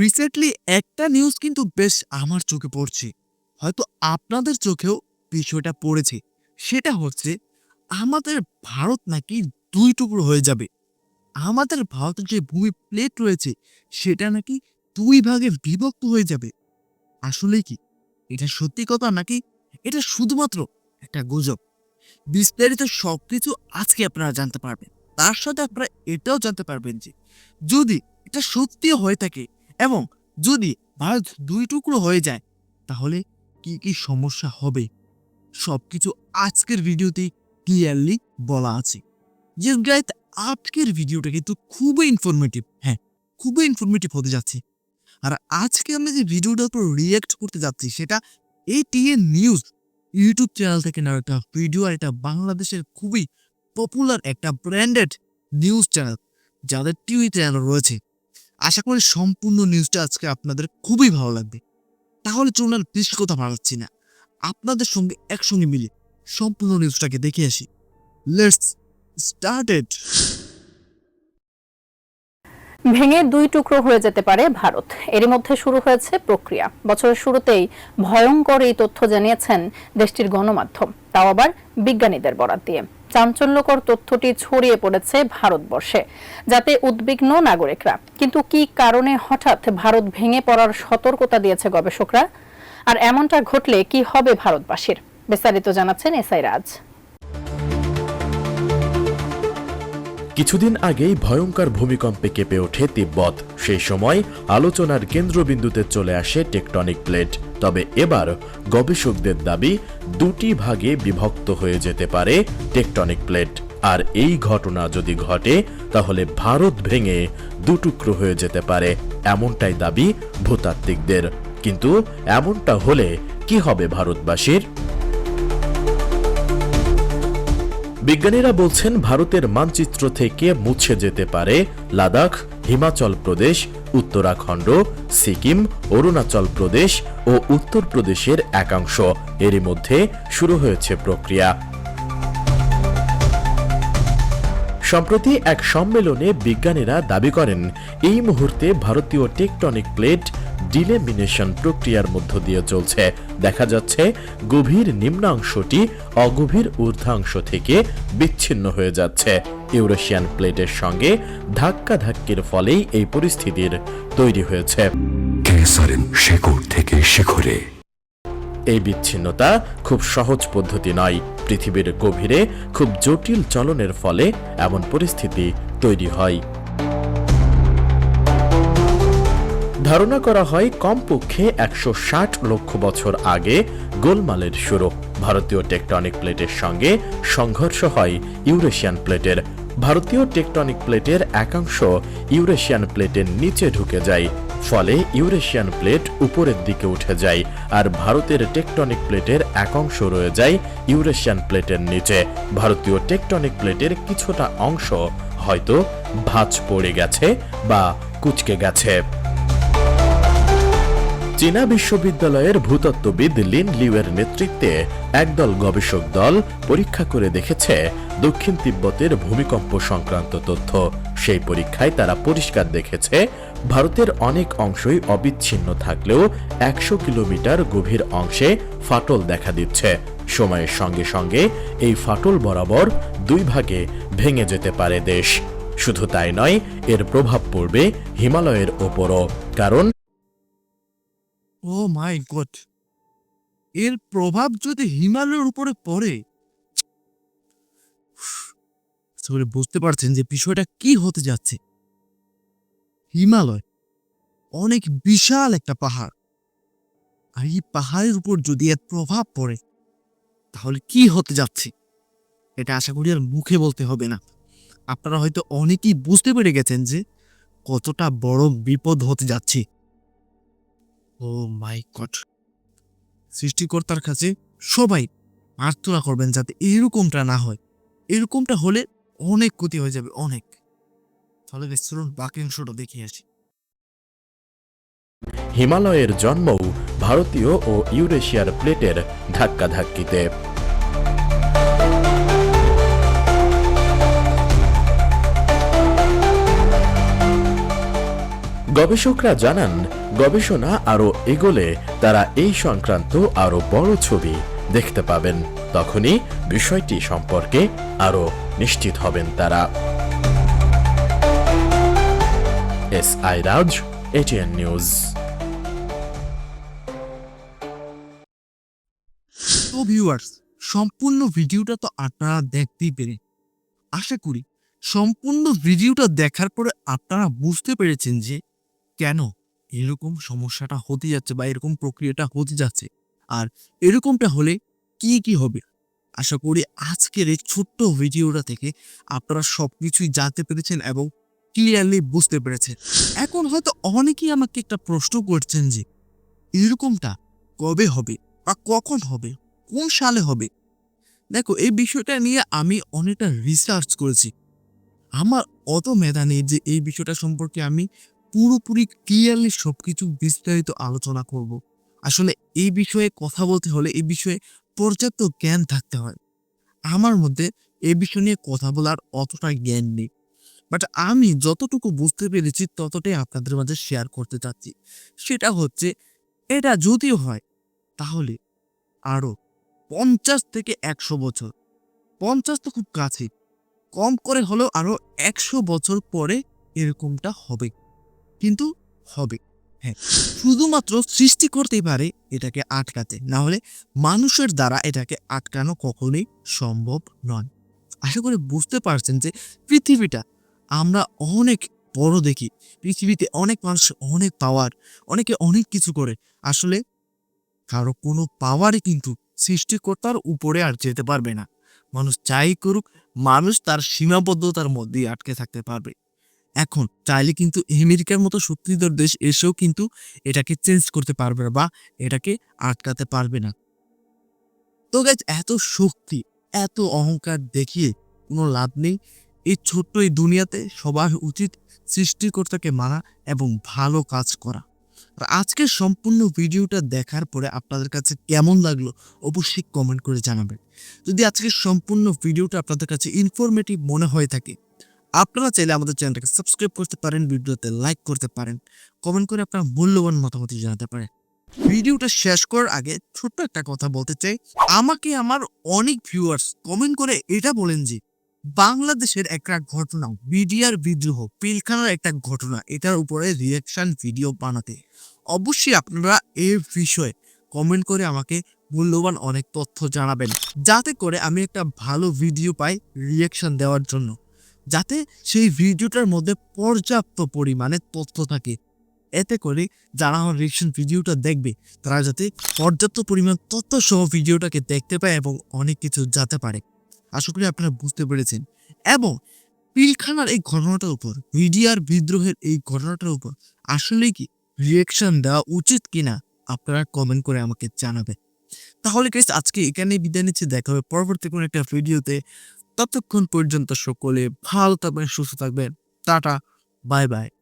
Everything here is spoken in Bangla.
রিসেন্টলি একটা নিউজ কিন্তু বেশ আমার চোখে পড়ছে। হয়তো আপনাদের চোখেও বিষয়টা পড়েছে। সেটা হচ্ছে, আমাদের ভারত নাকি দুই টুকরো হয়ে যাবে। আমাদের ভারতের যে ভূমি প্লেট রয়েছে, সেটা নাকি দুই ভাগে বিভক্ত হয়ে যাবে। আসলে কি? এটা সত্যি কথা নাকি? এটা শুধুমাত্র একটা গুজব। বিস্তারিত সব কিছু আজকে আপনারা জানতে পারবেন। তার সাথে আপনারা এটাও জানতে পারবেন যে, যদি এটা সত্যি হয়ে থাকে এবং যদি ভারত দুই টুকরো হয়ে যায়, তাহলে কি কি সমস্যা হবে? সবকিছু আজকের ভিডিওতে ক্লিয়ারলি বলা আছে। যে গাইত আজকের ভিডিওটা কিন্তু খুবই ইনফরমেটিভ হ্যাঁ খুবই ইনফরমেটিভ হতে যাচ্ছে। আর আজকে আমি যে ভিডিওটার উপর রিয়েক্ট করতে যাচ্ছি, সেটা এটিএন নিউজ ইউটিউব চ্যানেল থেকে না একটা ভিডিও আর এটা বাংলাদেশের খুবই পপুলার একটা ব্র্যান্ডেড নিউজ চ্যানেল যাদের টিভি চ্যানেল রয়েছে। আশা করি সম্পূর্ণ নিউজটা আজকে আপনাদের খুবই ভালো লাগবে। তাহলে চলুন আর বেশি কথা বাড়াচ্ছি না। আপনাদের সঙ্গে একসঙ্গে মিলে সম্পূর্ণ নিউজটাকে দেখে আসি। লেটস স্টার্টেড ভেঙে দুই টুকরো হয়ে যেতে পারে ভারত। এরই মধ্যে শুরু হয়েছে প্রক্রিয়া। বছরের শুরুতেই ভয়ঙ্কর এই তথ্য জানিয়েছেন দেশটির গণমাধ্যম। তাও আবার বিজ্ঞানীদের বরাত দিয়ে। চাঞ্চল্যকর তথ্যটি ছড়িয়ে পড়েছে ভারতবর্ষে, যাতে উদ্বিগ্ন নাগরিকরা। কিন্তু কি কারণে হঠাৎ ভারত ভেঙে পড়ার সতর্কতা দিয়েছে গবেষকরা? আর এমনটা ঘটলে কি হবে ভারতবাসীর? বিস্তারিত জানাচ্ছেন এসআই রাজ। কিছুদিন আগেই ভয়ঙ্কর ভূমিকম্পে কেঁপে ওঠে তিব্বত। সেই সময় আলোচনার কেন্দ্রবিন্দুতে চলে আসে টেকটনিক প্লেট। তবে এবার গবেষকদের দাবি, দুটি ভাগে বিভক্ত হয়ে যেতে পারে টেকটনিক প্লেট। আর এই ঘটনা যদি ঘটে, তাহলে ভারত ভেঙে দুটুকরো হয়ে যেতে পারে, এমনটাই দাবি ভূতাত্ত্বিকদের। কিন্তু এমনটা হলে কি হবে ভারতবাসীর? বিজ্ঞানীরা বলছেন, ভারতের মানচিত্র থেকে মুছে যেতে পারে লাদাখ, হিমাচল প্রদেশ, উত্তরাখণ্ড, সিকিম, অরুণাচল প্রদেশ ও উত্তরপ্রদেশের একাংশ। এরই মধ্যে শুরু হয়েছে প্রক্রিয়া। সম্প্রতি এক সম্মেলনে বিজ্ঞানীরা দাবি করেন, এই মুহূর্তে ভারতীয় টেকটনিক প্লেট ডিলেমিনেশন প্রক্রিয়ার মধ্য দিয়ে চলছে। দেখা যাচ্ছে গভীর নিম্নাংশটি অগভীর ঊর্ধ্বাংশ থেকে বিচ্ছিন্ন হয়ে যাচ্ছে। ইউরেশিয়ান প্লেটের সঙ্গে ধাক্কাধাক্কির ফলেই এই পরিস্থিতির তৈরি হয়েছে। শেকড় থেকে শিখরে। এই বিচ্ছিন্নতা খুব সহজ পদ্ধতি নয়। পৃথিবীর গভীরে খুব জটিল চলনের ফলে এমন পরিস্থিতি তৈরি হয়। ধারণা করা হয়, কমপক্ষে একশো ষাট লক্ষ বছর আগে গোলমালের শুরু। ভারতীয় টেকটনিক প্লেটের সঙ্গে সংঘর্ষ হয় ইউরেশিয়ান প্লেটের। ভারতীয় টেকটনিক প্লেটের একাংশ ইউরেশিয়ান প্লেটের নিচে ঢুকে যায়, ফলে ইউরেশিয়ান প্লেট উপরের দিকে উঠে যায় আর ভারতের টেকটনিক প্লেটের একাংশ রয়ে যায় ইউরেশিয়ান প্লেটের নিচে। ভারতীয় টেকটনিক প্লেটের কিছুটা অংশ হয়তো ভাঁজ পড়ে গেছে বা কুচকে গেছে। চীনা বিশ্ববিদ্যালয়ের ভূতত্ত্ববিদ লিন লিউয়ের নেতৃত্বে একদল গবেষক দল পরীক্ষা করে দেখেছে দক্ষিণ তিব্বতের ভূমিকম্প সংক্রান্ত তথ্য। সেই পরীক্ষায় তারা পরিষ্কার দেখেছে, ভারতের অনেক অংশই অবিচ্ছিন্ন থাকলেও একশো কিলোমিটার গভীর অংশে ফাটল দেখা দিচ্ছে। সময়ের সঙ্গে সঙ্গে এই ফাটল বরাবর দুই ভাগে ভেঙে যেতে পারে দেশ। শুধু তাই নয়, এর প্রভাব পড়বে হিমালয়ের ওপরও। কারণ ও মাই গড, এর প্রভাব যদি হিমালয়ের উপরে পড়ে তাহলে বুঝতে পারছেন যে বিষয়টা কি হতে যাচ্ছে। হিমালয় অনেক বিশাল একটা পাহাড়, আর এই পাহাড়ের উপর যদি এর প্রভাব পড়ে, তাহলে কি হতে যাচ্ছে? এটা আশা করি আর মুখে বলতে হবে না। আপনারা হয়তো অনেকেই বুঝতে পেরে গেছেন যে কতটা বড় বিপদ হতে যাচ্ছে। Oh my God. সৃষ্টিকর্তার কাছে সবাই প্রার্থনা করবেন যাতে এরকমটা না হয়। এরকমটা হলে অনেক ক্ষতি হয়ে যাবে, অনেক। তাহলে চলুন বাকি অংশটা দেখে আসি। হিমালয়ের জন্মও ভারতীয় ও ইউরেশিয়ার প্লেটের ধাক্কাধাক্কিতে। গবেষকরা জানান, গবেষণা আরও এগোলে তারা এই সংক্রান্ত আরও বড় ছবি দেখতে পাবেন। তখনই বিষয়টি সম্পর্কে আরও নিশ্চিত হবেন তারা। S I Raj, ATN news. তো ভিউয়ার্স, সম্পূর্ণ ভিডিওটা তো আপনারা দেখতেই পেরে আশা করি সম্পূর্ণ ভিডিওটা দেখার পরে আপনারা বুঝতে পেরেছেন যে কেন এরকম সমস্যাটা হতে যাচ্ছে বা এরকম প্রক্রিয়াটা হতে যাচ্ছে? আর এরকমটা হলে কি কি হবে? আশা করি আজকের এই ছোট্ট ভিডিওটা থেকে আপনারা সব কিছুই জানতে পেরেছেন এবং ক্লিয়ারলি বুঝতে পেরেছেন। এখন হয়তো অনেকেই আমাকে একটা প্রশ্ন করছেন যে, এরকমটা কবে হবে বা কখন হবে? কোন সালে হবে? দেখো, এই বিষয়টা নিয়ে আমি অনেকটা রিসার্চ করেছি। আমার অত মেধা নেই যে এই বিষয়টা সম্পর্কে আমি পুরোপুরি ক্লিয়ারলি সব কিছু বিস্তারিত আলোচনা করব। আসলে এই বিষয়ে কথা বলতে হলে এই বিষয়ে পর্যাপ্ত জ্ঞান থাকতে হয়। আমার মধ্যে এ বিষয় নিয়ে কথা বলার অতটা জ্ঞান নেই। বাট আমি যতটুকু বুঝতে পেরেছি ততটাই আপনাদের মাঝে শেয়ার করতে চাচ্ছি। সেটা হচ্ছে, এটা যদিও হয়, তাহলে আরও পঞ্চাশ থেকে একশো বছর। পঞ্চাশ তো খুব কাছে কম করে হলেও আরও একশো বছর পরে এরকমটা হবে। কিন্তু হবে। হ্যাঁ শুধুমাত্র সৃষ্টি করতেই পারে এটাকে আটকাতে। না হলে মানুষের দ্বারা এটাকে আটকানো কখনোই সম্ভব নয়। আশা করি বুঝতে পারছেন যে পৃথিবীটা আমরা অনেক বড় দেখি। পৃথিবীতে অনেক মানুষ অনেক পাওয়ার অনেকে অনেক কিছু করে। আসলে কারও কোনো পাওয়ারই কিন্তু সৃষ্টিকর্তার উপরে আর যেতে পারবে না। মানুষ যাই করুক, মানুষ তার সীমাবদ্ধতার মধ্যেই আটকে থাকতে পারবে। এখন, চাইলে কিন্তু আমেরিকার মতো শক্তিধর দেশ এসেও কিন্তু এটাকে চেঞ্জ করতে পারবে না বা এটাকে আটকাতে পারবে না। তো গাইজ এত শক্তি, এত অহংকার দেখিয়ে কোনো লাভ নেই। এই ছোট্ট এই দুনিয়াতে সবার উচিত সৃষ্টিকর্তাকে মানা এবং ভালো কাজ করা। আর আজকের সম্পূর্ণ ভিডিওটা দেখার পরে আপনাদের কাছে কেমন লাগল অবশ্যই কমেন্ট করে জানাবেন। যদি আজকের সম্পূর্ণ ভিডিওটা আপনাদের কাছে ইনফরমেটিভ মনে হয়ে থাকে আপনারা চাইলে আমাদের চ্যানেলটাকে সাবস্ক্রাইব করতে পারেন, ভিডিওতে লাইক করতে পারেন কমেন্ট করে আপনার মূল্যবান মতামত জানাতে পারেন। ভিডিওটা শেষ করার আগে ছোট্ট একটা কথা বলতে চাই। আমাকে আমার অনেক ভিউয়ার্স কমেন্ট করে এটা বলেন যে, বাংলাদেশের একটা ঘটনা বিডিআর বিদ্রোহ, পিলখানার একটা ঘটনা, এটার উপরে রিয়াকশন ভিডিও বানাতে। অবশ্যই আপনারা এই বিষয়ে কমেন্ট করে আমাকে মূল্যবান অনেক তথ্য জানাবেন। যাতে করে আমি একটা ভালো ভিডিও পাই রিয়াকশন দেওয়ার জন্য। যাতে সেই ভিডিওটার মধ্যে পর্যাপ্ত পরিমাণে তথ্য থাকে। এতে করে যারা আমার রিয়াকশন ভিডিওটা দেখবে, তারা যাতে পর্যাপ্ত পরিমাণ তথ্য সহ ভিডিওটাকে দেখতে পায় এবং অনেক কিছু জানতে পারে। আশা করি আপনারা বুঝতে পেরেছেন। এবং পিলখানার এই ঘটনাটার উপর, মিডিয়ার বিদ্রোহের এই ঘটনাটার উপর আসলে কি রিয়েকশন দেওয়া উচিত কিনা, আপনারা কমেন্ট করে আমাকে জানাবেন। তাহলে গাইস আজকে এখানেই বিদায় নিচ্ছে। দেখা হবে পরবর্তী কোনো একটা ভিডিওতে ততক্ষণ পর্যন্ত সকলে ভালো থাকবেন সুস্থ থাকবেন। Tata bye bye.